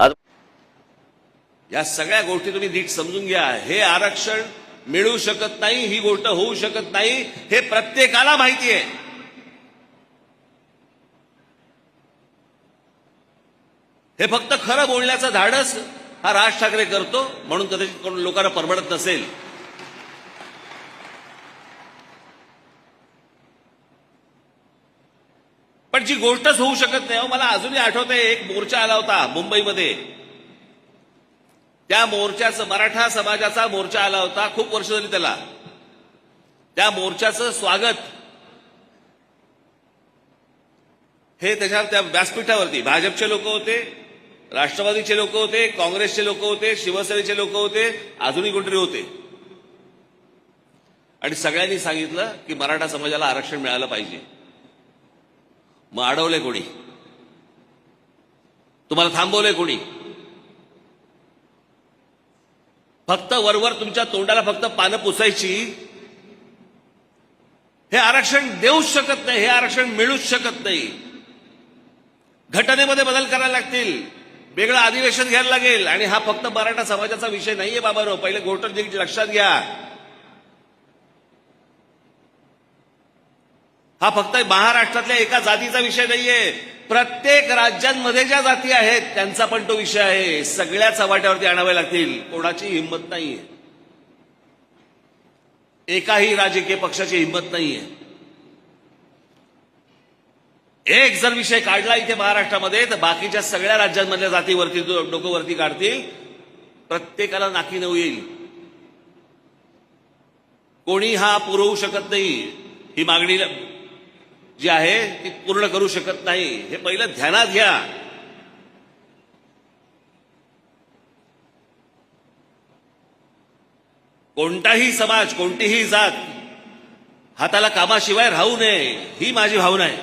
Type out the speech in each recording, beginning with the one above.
आज या सगळ्या गोष्टी तुम्ही नीट समजून घ्या. हे आरक्षण मिळू शकत नाही ही गोष्ट होऊ शकत नाही हे प्रत्येकाला माहिती आहे. हे फक्त खरं बोलण्याचं धाडस हा राज ठाकरे करतो म्हणून कदाचित लोकांना परवडत नसेल. पण जी गोष्टच होऊ शकत नाही. मला अजूनही आठवत आहे एक मोर्चा आला होता मुंबईमध्ये. त्या मोर्चाचं मराठा समाजाचा मोर्चा आला होता खूप वर्ष झाली त्याला. त्या मोर्चाचं स्वागत हे त्याच्या त्या व्यासपीठावरती. भाजपचे लोक होते राष्ट्रवादीचे लोक होते काँग्रेसचे लोक होते शिवसेनेचे लोक होते अजूनही कोणतरी होते. आणि सगळ्यांनी सांगितलं की मराठा समाजाला आरक्षण मिळालं पाहिजे. मग अडवले कोणी? तुम्हाला थांबवले कोणी? फक्त वरवर तुमच्या तोंडाला फक्त पानं पुसायची? हे आरक्षण देऊच शकत नाही हे आरक्षण मिळूच शकत नाही. घटनेमध्ये बदल करायला लागतील. वेगळं अधिवेशन घ्यायला लागेल. आणि हा फक्त मराठा समाजाचा विषय नाहीये बाबारो पहिले गोष्ट लक्षात घ्या. हा फक्त महाराष्ट्रातल्या एका जातीचा विषय नाहीये. प्रत्येक राज्यांमध्ये ज्या जाती आहेत त्यांचा पण तो विषय आहे. सगळ्या चव्हाट्यावरती आणावे लागतील. कोणाची हिंमत नाहीये. एकाही राजकीय पक्षाची हिंमत नाहीये. एक जर विषय काढला इथे महाराष्ट्रामध्ये तर बाकीच्या सगळ्या राज्यांमधल्या जातीवरती डोकंवरती काढतील. प्रत्येकाला नाकी नऊ येईल. कोणी हा पुरवू शकत नाही. ही मागणी जी आहे ती पूर्ण करू शकत नाही. हे पहिलं ध्यानात घ्या. कोणताही समाज कोणतीही जात हाताला कामाशिवाय राहू नये ही माझी भावना आहे.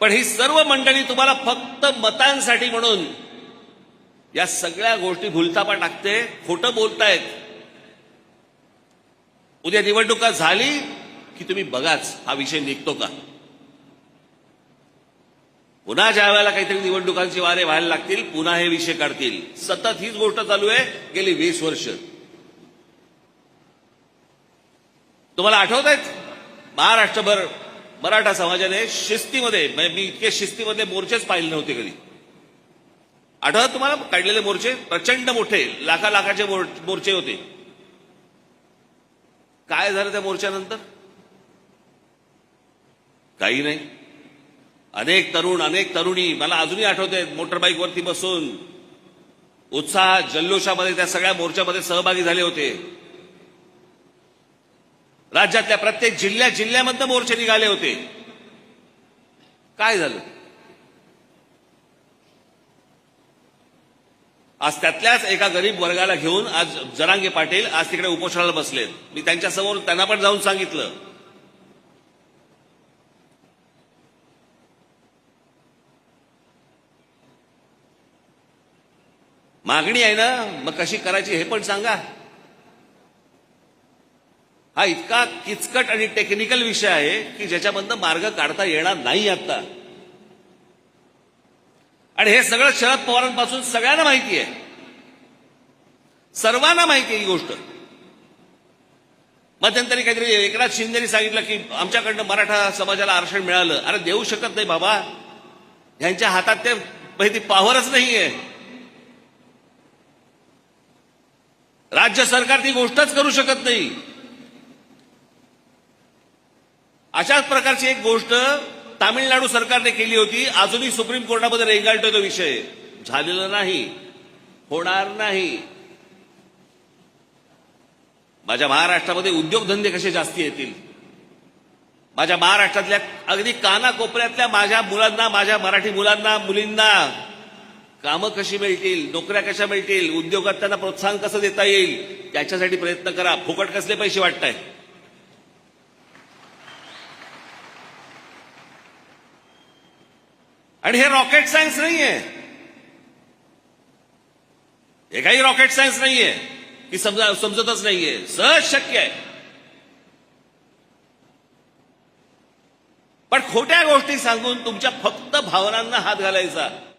पण ही सर्व मंडळी तुम्हाला फक्त मतांसाठी म्हणून या सगळ्या गोष्टी भूलतापा टाकते खोटं बोलतायत. उद्या निवडणुका झाली की तुम्ही बघाच हा विषय निघतो का? पुन्हा ज्या वेळेला काहीतरी निवडणुकांचे वारे व्हायला लागतील पुन्हा हे विषय काढतील. सतत हीच गोष्ट चालू आहे गेली वीस वर्ष. तुम्हाला आठवत आहेत महाराष्ट्रभर मराठा समाजाने शिस्तीमध्ये म्हणजे मी इतके शिस्तीमध्ये मोर्चेच पाहिले नव्हते कधी. आठवत तुम्हाला? काढलेले मोर्चे? प्रचंड मोठे लाखा लाखाचे मोर्चे होते. काय झालं त्या मोर्चानंतर? काही नाही. अनेक तरुण अनेक तरुणी मला अजूनही आठवते मोटरबाईकवरती बसून उत्साह जल्लोषामध्ये त्या सगळ्या मोर्चामध्ये सहभागी झाले होते. राज्यातल्या प्रत्येक जिल्ह्या जिल्ह्यामधनं मोर्चे निघाले होते. काय झालं? आज त्यातल्याच एका गरीब वर्गाला घेऊन आज जरांगे पाटील आज तिकडे उपोषणाला बसलेत. मी त्यांच्यासमोर त्यांना पण जाऊन सांगितलं. मागणी आहे ना मग कशी करायची हे पण सांगा. हा इतका किचकट आणि टेक्निकल विषय आहे की ज्याच्यामधनं मार्ग काढता येणार नाही आता. आणि हे सगळं शरद पवारांपासून सगळ्यांना माहिती आहे. सर्वांना माहिती आहे ही गोष्ट. मध्यंतरी काहीतरी एकनाथ शिंदेनी सांगितलं की आमच्याकडनं मराठा समाजाला आरक्षण मिळालं. अरे देऊ शकत नाही बाबा. यांच्या हातात ते म्हणजे ती पावरच नाहीये राज्य सरकार ती गोष्टच करू शकत नाही. अशाच प्रकारची एक गोष्ट तामिळनाडू सरकारने केली होती. अजूनही सुप्रीम कोर्टामध्ये रेंगाळतोय तो विषय. झालेला नाही. होणार नाही. माझ्या महाराष्ट्रामध्ये उद्योगधंदे कसे जास्ती येतील? माझ्या महाराष्ट्रातल्या अगदी कानाकोपऱ्यातल्या माझ्या मुलांना माझ्या मराठी मुलांना मुलींना कामं कशी मिळतील? नोकऱ्या कशा मिळतील? उद्योगात त्यांना प्रोत्साहन कसं देता येईल? त्याच्यासाठी प्रयत्न करा. फुकट कसले पैसे वाटताय आणि हे रॉकेट सायन्स नाहीये. हे काही रॉकेट सायन्स नाहीये. की समजा समजतच नाहीये. सहज शक्य आहे. पण खोट्या गोष्टी सांगून तुमच्या फक्त भावनांना हात घालायचा.